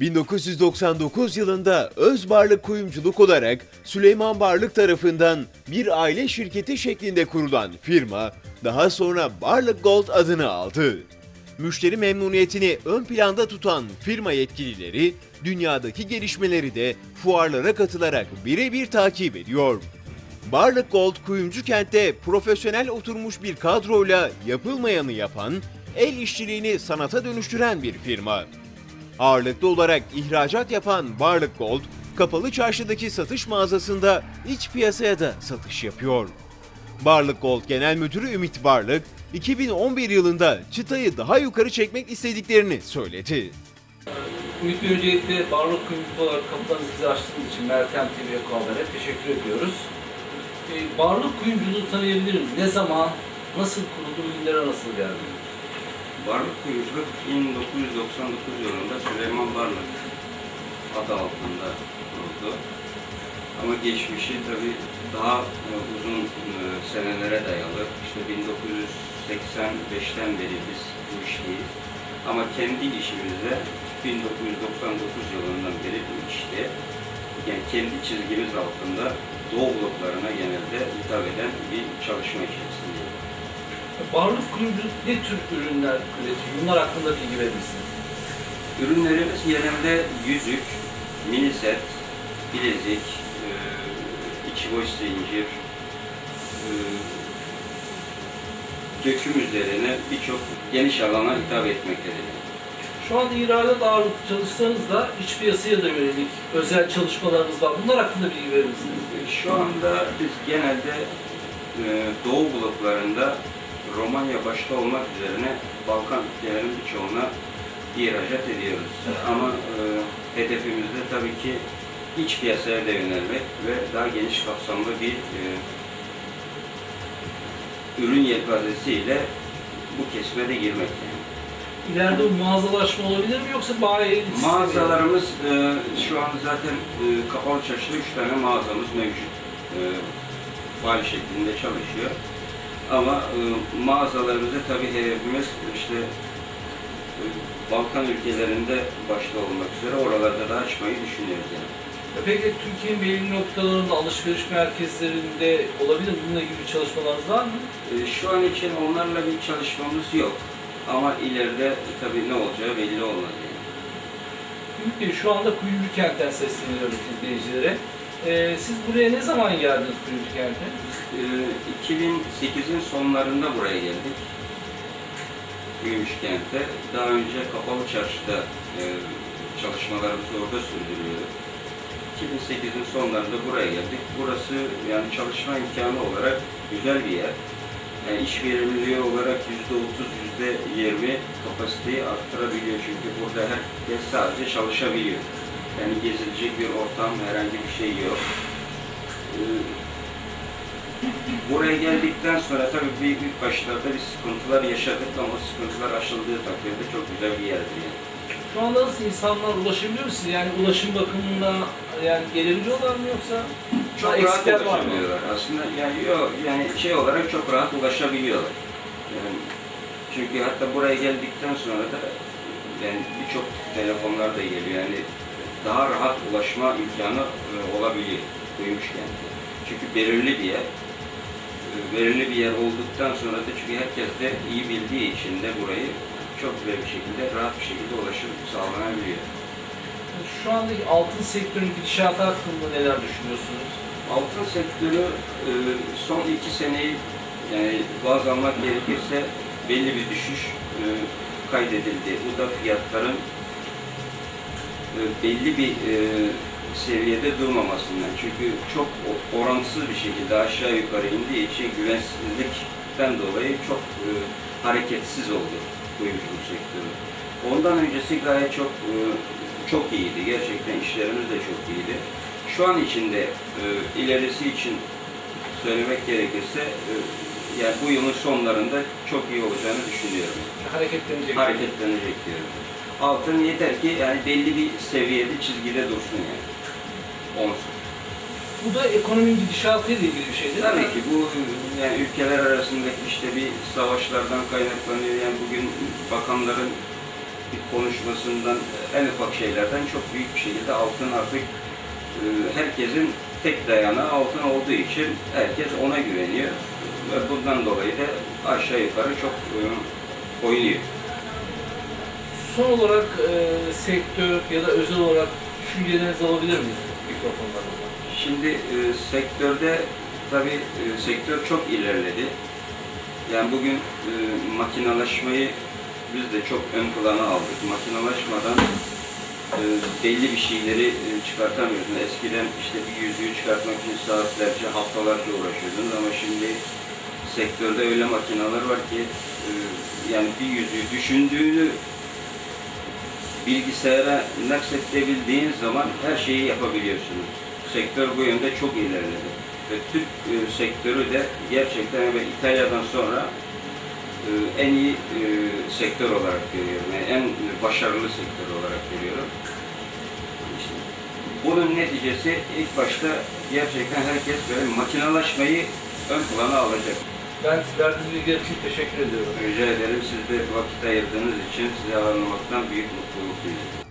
1999 yılında Özbarlık Kuyumculuk olarak Süleyman Barlık tarafından bir aile şirketi şeklinde kurulan firma daha sonra Barlık Gold adını aldı. Müşteri memnuniyetini ön planda tutan firma yetkilileri dünyadaki gelişmeleri de fuarlara katılarak birebir takip ediyor. Barlık Gold Kuyumcu kentte profesyonel oturmuş bir kadroyla yapılmayanı yapan, el işçiliğini sanata dönüştüren bir firma. Ağırlıklı olarak ihracat yapan Barlık Gold, kapalı çarşıdaki satış mağazasında iç piyasaya da satış yapıyor. Barlık Gold Genel Müdürü Ümit Barlık, 2011 yılında çıtayı daha yukarı çekmek istediklerini söyledi. Ümit Bey öncelikle Barlık Kuyumcu olarak kapılarınızı bize açtığınız için Mertem TV Ekoğlu'na teşekkür ediyoruz. Ee, Barlık Kuyumculuğu tanıyabilir miyiz? Ne zaman, nasıl kuruldu, ürünlere nasıl geldi? Barlık Kuyumculuk 1999 yılında Süleyman Barlık adı altında kuruldu. Ama geçmişi tabii daha e, uzun e, senelere dayalı. İşte 1985'ten beri biz bu işteyiz. Ama kendi işimizde 1999 yılından beri bu işte yani kendi çizgimiz altında Doğu bloklarına genelde hitap eden bir çalışma içerisindeyiz. Barlık Kuyumculuk ne tür ürünler üretiyor? Bunlar hakkında bilgi verir misiniz? Ürünlerimiz yerinde yüzük, mini set, bilezik, e, içi boş zincir, e, döküm üzerine birçok geniş alana hitap etmektedir. Şu anda ihracat ağırlıklı çalışsanız da iç piyasaya da yönelik özel çalışmalarınız var. Bunlar hakkında bilgi verir misiniz? E, Şu anda biz genelde e, Doğu bloklarında Romanya başta olmak üzerine Balkan ülkelerinin birçoğuna ihracat ediyoruz. Ama e, hedefimizde tabii ki iç piyasaya da yönelmek ve daha geniş kapsamlı bir e, ürün yelpazesiyle bu kesime de girmek yani. İleride bu mağazalaşma olabilir mi yoksa bayi Mağazalarımız e, şu an zaten e, kapalı çarşıda üç tane mağazamız mevcut. E, faal şeklinde çalışıyor. Ama e, mağazalarımızda tabii hedefimiz işte e, Balkan ülkelerinde başta olmak üzere oralarda da açmayı düşünüyoruz yani. Peki Türkiye'nin belirli noktalarında alışveriş merkezlerinde olabilir mi? Bununla ilgili çalışmalarınız var mı? E, şu an için onlarla bir çalışmamız yok. Ama ileride tabii ne olacağı belli olmaz yani. Şu anda Kuyumcu Kent'ten sesleniyoruz izleyicilere. Ee, siz buraya ne zaman geldiniz Kuyumcu Kent'e? Ee, 2008'in sonlarında buraya geldik. Gümüşkent'te. Daha önce Kapalı Çarşı'da e, çalışmalarımızı orada sürdürüyorduk. 2008'in sonlarında buraya geldik. Burası yani çalışma imkanı olarak güzel bir yer. Yani iş verimliliği olarak %30, %20 kapasiteyi arttırabiliyor. Çünkü burada herkes sadece çalışabiliyor. Yani gezilecek bir ortam, herhangi bir şey yok. Ee, Buraya geldikten sonra tabii bir ilk başlarda bir sıkıntılar yaşadık ama sıkıntılar aşıldığı takdirde çok güzel bir yerdir yani. Şu anda nasıl insanlar ulaşabiliyor mu size? Yani ulaşım bakımında yani gelebiliyorlar mı yoksa? Çok rahat eksikler var mı? ulaşabiliyorlar. Aslında yani yok yani şey olarak çok rahat ulaşabiliyorlar. Yani çünkü hatta buraya geldikten sonra da yani birçok telefonlar da geliyor. Yani daha rahat ulaşma imkanı e, olabiliyor Kuyumuşken. Çünkü belirli bir yer. E, Belirli bir yer olduktan sonra da çünkü herkes de iyi bildiği için de burayı çok güzel bir şekilde, rahat bir şekilde ulaşım sağlanabiliyor. Şu andaki altın sektörünün gidişatı hakkında neler düşünüyorsunuz? Altın sektörü e, son iki seneyi yani baz almak gerekirse belli bir düşüş e, kaydedildi. Bu da fiyatların belli bir e, seviyede durmamasından. Çünkü çok orantısız bir şekilde aşağı yukarı indiği için güvensizlikten dolayı çok e, hareketsiz oldu kuyumculuk sektörü. Ondan öncesi gayet çok e, çok iyiydi. Gerçekten işlerimiz de çok iyiydi. Şu an içinde e, ilerisi için söylemek gerekirse e, yani bu yılın sonlarında çok iyi olacağını düşünüyorum. Hareketlenecek. Hareketlenecek diyorum. Altın yeter ki yani belli bir seviyede çizgide dursun yani. Olsun. Bu da ekonominin gidişatıyla ilgili bir şey değil mi? Tabii ki bu yani ülkeler arasındaki işte bir savaşlardan kaynaklanıyor. Yani bugün bakanların bir konuşmasından, en ufak şeylerden çok büyük bir şekilde altın artık e, herkesin tek dayanağı altın olduğu için herkes ona güveniyor. Ve bundan dolayı da aşağı yukarı çok e, oynuyor. Son olarak e, sektör ya da özel olarak düşüncelerinizi alabilir miyiz mikrofonlarımızda? Şimdi e, sektörde tabii e, sektör çok ilerledi. Yani bugün e, makinalaşmayı biz de çok ön plana aldık. Makinalaşmadan e, belli bir şeyleri e, çıkartamıyorsun. Eskiden işte bir yüzüğü çıkartmak için saatlerce, haftalarca uğraşıyordunuz ama şimdi sektörde öyle makineler var ki e, yani bir yüzüğü düşündüğünü bilgisayara naksedebildiğin zaman her şeyi yapabiliyorsunuz. Sektör bu yönde çok ilerledi. Ve Türk e, sektörü de gerçekten ve İtalya'dan sonra e, en iyi e, sektör olarak görüyorum. Yani en başarılı sektör olarak görüyorum. İşte bunun neticesi ilk başta gerçekten herkes böyle makinalaşmayı ön plana alacak. Ben verdiğiniz bilgiler için teşekkür ediyorum. Rica ederim siz de vakit ayırdığınız için sizi ağırlamaktan büyük mutluluk duyuyorum.